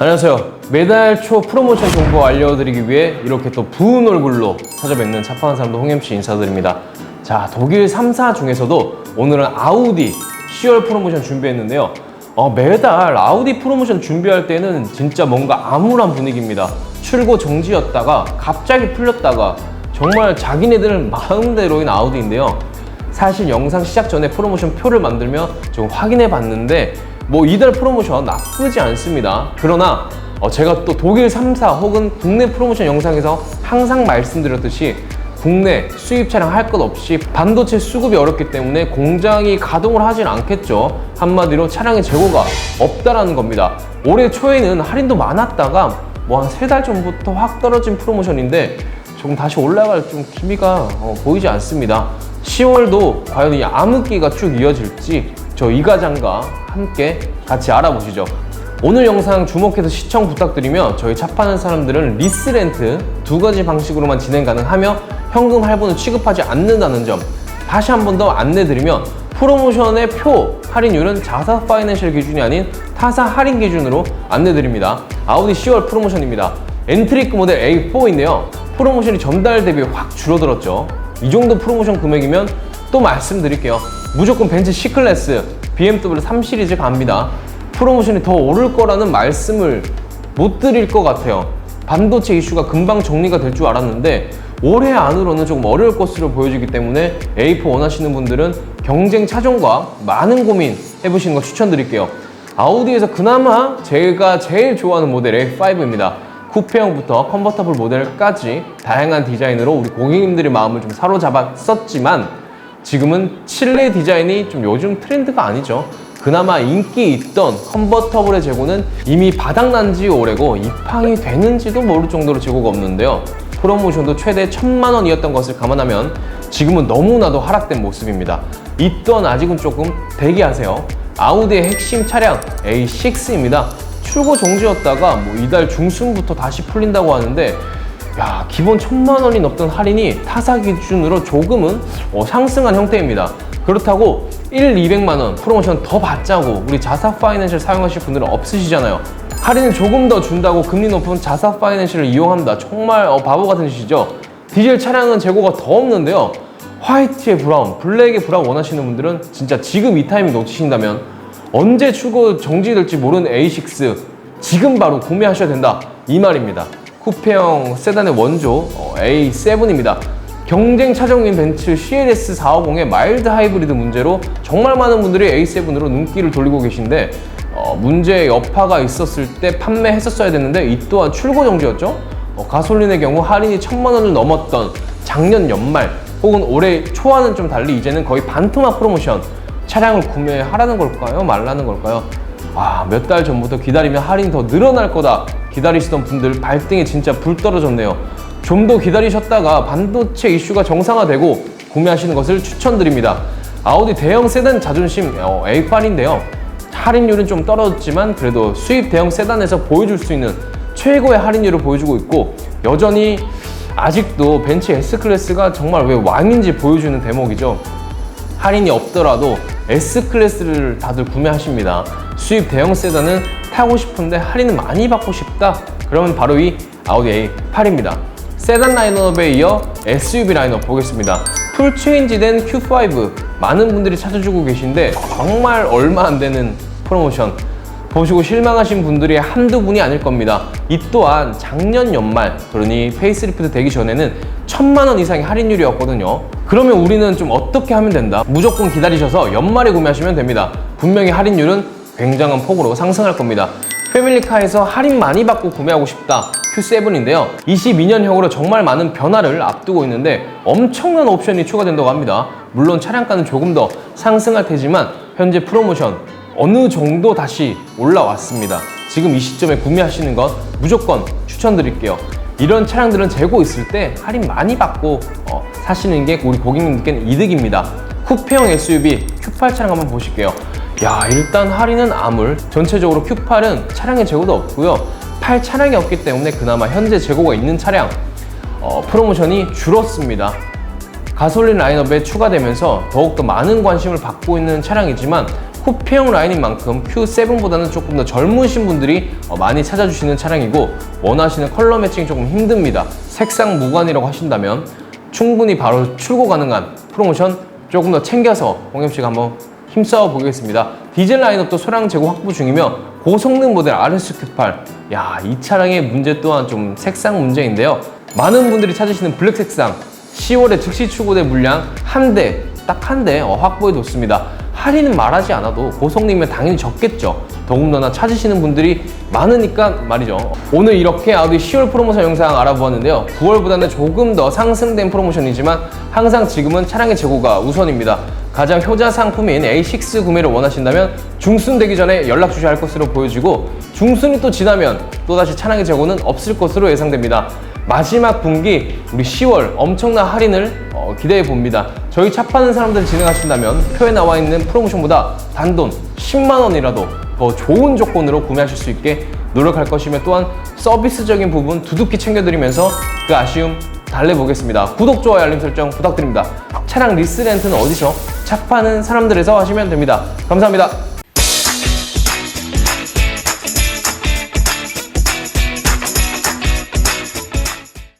안녕하세요. 매달 초 프로모션 정보 알려드리기 위해 이렇게 또 부은 얼굴로 찾아뵙는 차파한 사람도 홍MC 인사드립니다. 자, 독일 3사 중에서도 오늘은 아우디 10월 프로모션 준비했는데요. 어, 매달 아우디 프로모션 준비할 때는 진짜 뭔가 암울한 분위기입니다. 출고 정지였다가 갑자기 풀렸다가 정말 자기네들 마음대로인 아우디인데요. 사실 영상 시작 전에 프로모션 표를 만들며 좀 확인해 봤는데 뭐 이달 프로모션 나쁘지 않습니다. 그러나 어, 제가 또 독일 3사 혹은 국내 프로모션 영상에서 항상 말씀드렸듯이 국내 수입 차량 할 것 없이 반도체 수급이 어렵기 때문에 공장이 가동을 하진 않겠죠. 한마디로 차량의 재고가 없다라는 겁니다. 올해 초에는 할인도 많았다가 뭐 한 세 달 전부터 확 떨어진 프로모션인데 조금 다시 올라갈 좀 기미가 어, 보이지 않습니다. 10월도 과연 이 암흑기가 쭉 이어질지 저 이 과장과 함께 같이 알아보시죠. 오늘 영상 주목해서 시청 부탁드리며 저희 차 파는 사람들은 리스렌트 두 가지 방식으로만 진행 가능하며 현금 할부는 취급하지 않는다는 점 다시 한 번 더 안내드리면 프로모션의 표 할인율은 자사 파이낸셜 기준이 아닌 타사 할인 기준으로 안내드립니다. 아우디 10월 프로모션입니다. 엔트리크 모델 A4인데요. 프로모션이 전달 대비 확 줄어들었죠. 이 정도 프로모션 금액이면 또 말씀드릴게요. 무조건 벤츠 C클래스, BMW 3 시리즈 갑니다. 프로모션이 더 오를 거라는 말씀을 못 드릴 것 같아요. 반도체 이슈가 금방 정리가 될 줄 알았는데 올해 안으로는 조금 어려울 것으로 보여지기 때문에 A4 원하시는 분들은 경쟁 차종과 많은 고민 해보시는 거 추천드릴게요. 아우디에서 그나마 제가 제일 좋아하는 모델 A5입니다. 쿠페형부터 컨버터블 모델까지 다양한 디자인으로 우리 고객님들의 마음을 좀 사로잡았었지만 지금은 칠레 디자인이 좀 요즘 트렌드가 아니죠. 그나마 인기 있던 컨버터블의 재고는 이미 바닥난 지 오래고 입항이 되는지도 모를 정도로 재고가 없는데요. 프로모션도 최대 천만 원이었던 것을 감안하면 지금은 너무나도 하락된 모습입니다. 이 또한 아직은 조금 대기하세요. 아우디의 핵심 차량 A6입니다. 출고 정지였다가 뭐 이달 중순부터 다시 풀린다고 하는데 야 기본 천만 원이 넘던 할인이 타사 기준으로 조금은 어, 상승한 형태입니다. 그렇다고 1, 200만 원 프로모션 더 받자고 우리 자사 파이낸셜 사용하실 분들은 없으시잖아요. 할인을 조금 더 준다고 금리 높은 자사 파이낸셜을 이용한다. 정말 어, 바보 같은 짓이죠. 디젤 차량은 재고가 더 없는데요. 화이트의 브라운, 블랙의 브라운 원하시는 분들은 진짜 지금 이 타이밍 놓치신다면 언제 출고 정지될지 모르는 A6 지금 바로 구매하셔야 된다. 이 말입니다. 쿠페형 세단의 원조 어, A7입니다. 경쟁 차종인 벤츠 CLS 450의 마일드 하이브리드 문제로 정말 많은 분들이 A7으로 눈길을 돌리고 계신데 어, 문제 여파가 있었을 때 판매했었어야 됐는데 이 또한 출고 정지였죠. 어, 가솔린의 경우 할인이 천만 원을 넘었던 작년 연말 혹은 올해 초와는 좀 달리 이제는 거의 반토막 프로모션 차량을 구매하라는 걸까요? 말라는 걸까요? 아, 몇 달 전부터 기다리면 할인 더 늘어날 거다. 기다리시던 분들 발등에 진짜 불 떨어졌네요. 좀 더 기다리셨다가 반도체 이슈가 정상화되고 구매하시는 것을 추천드립니다. 아우디 대형 세단 자존심 어, A8인데요. 할인율은 좀 떨어졌지만 그래도 수입 대형 세단에서 보여줄 수 있는 최고의 할인율을 보여주고 있고 여전히 아직도 벤츠 S클래스가 정말 왜 왕인지 보여주는 대목이죠. 할인이 없더라도 S클래스를 다들 구매하십니다. 수입 대형 세단은 타고 싶은데 할인을 많이 받고 싶다? 그러면 바로 이 아우디 A8입니다. 세단 라인업에 이어 SUV 라인업 보겠습니다. 풀 체인지된 Q5 많은 분들이 찾아주고 계신데 정말 얼마 안 되는 프로모션 보시고 실망하신 분들이 한두 분이 아닐 겁니다. 이 또한 작년 연말, 그러니 페이스리프트 되기 전에는 천만 원 이상의 할인율이었거든요. 그러면 우리는 좀 어떻게 하면 된다? 무조건 기다리셔서 연말에 구매하시면 됩니다. 분명히 할인율은 굉장한 폭으로 상승할 겁니다. 패밀리카에서 할인 많이 받고 구매하고 싶다. Q7인데요. 22년형으로 정말 많은 변화를 앞두고 있는데 엄청난 옵션이 추가된다고 합니다. 물론 차량가는 조금 더 상승할 테지만 현재 프로모션 어느 정도 다시 올라왔습니다. 지금 이 시점에 구매하시는 것 무조건 추천드릴게요. 이런 차량들은 재고 있을 때 할인 많이 받고 어, 사시는 게 우리 고객님들께는 이득입니다. 쿠페형 SUV Q8 차량 한번 보실게요. 야 일단 할인은 아물 전체적으로 Q8은 차량의 재고도 없고요. 팔 차량이 없기 때문에 그나마 현재 재고가 있는 차량 어, 프로모션이 줄었습니다. 가솔린 라인업에 추가되면서 더욱더 많은 관심을 받고 있는 차량이지만 쿠페형 라인인 만큼 Q7보다는 조금 더 젊으신 분들이 어, 많이 찾아주시는 차량이고 원하시는 컬러 매칭이 조금 힘듭니다. 색상 무관이라고 하신다면 충분히 바로 출고 가능한 프로모션 조금 더 챙겨서 홍겸 씨가 한번 힘써 보겠습니다. 디젤 라인업도 소량 재고 확보 중이며 고성능 모델 RSQ8 야, 이 차량의 문제 또한 좀 색상 문제인데요. 많은 분들이 찾으시는 블랙 색상 10월에 즉시 출고된 물량 한 대, 딱 한 대 확보해 뒀습니다. 할인은 말하지 않아도 고성능이면 당연히 적겠죠. 더군다나 찾으시는 분들이 많으니까 말이죠. 오늘 이렇게 아우디 10월 프로모션 영상 알아보았는데요. 9월보다는 조금 더 상승된 프로모션이지만 항상 지금은 차량의 재고가 우선입니다. 가장 효자 상품인 A6 구매를 원하신다면 중순 되기 전에 연락 주셔야 할 것으로 보여지고 중순이 또 지나면 또다시 차량의 재고는 없을 것으로 예상됩니다. 마지막 분기 우리 10월 엄청난 할인을 어, 기대해 봅니다. 저희 차 파는 사람들 진행하신다면 표에 나와 있는 프로모션보다 단돈 10만 원이라도 더 좋은 조건으로 구매하실 수 있게 노력할 것이며 또한 서비스적인 부분 두둑히 챙겨드리면서 그 아쉬움 달래보겠습니다. 구독, 좋아요, 알림 설정 부탁드립니다. 차량 리스 렌트는 어디서? 차 파는 사람들에서 하시면 됩니다. 감사합니다.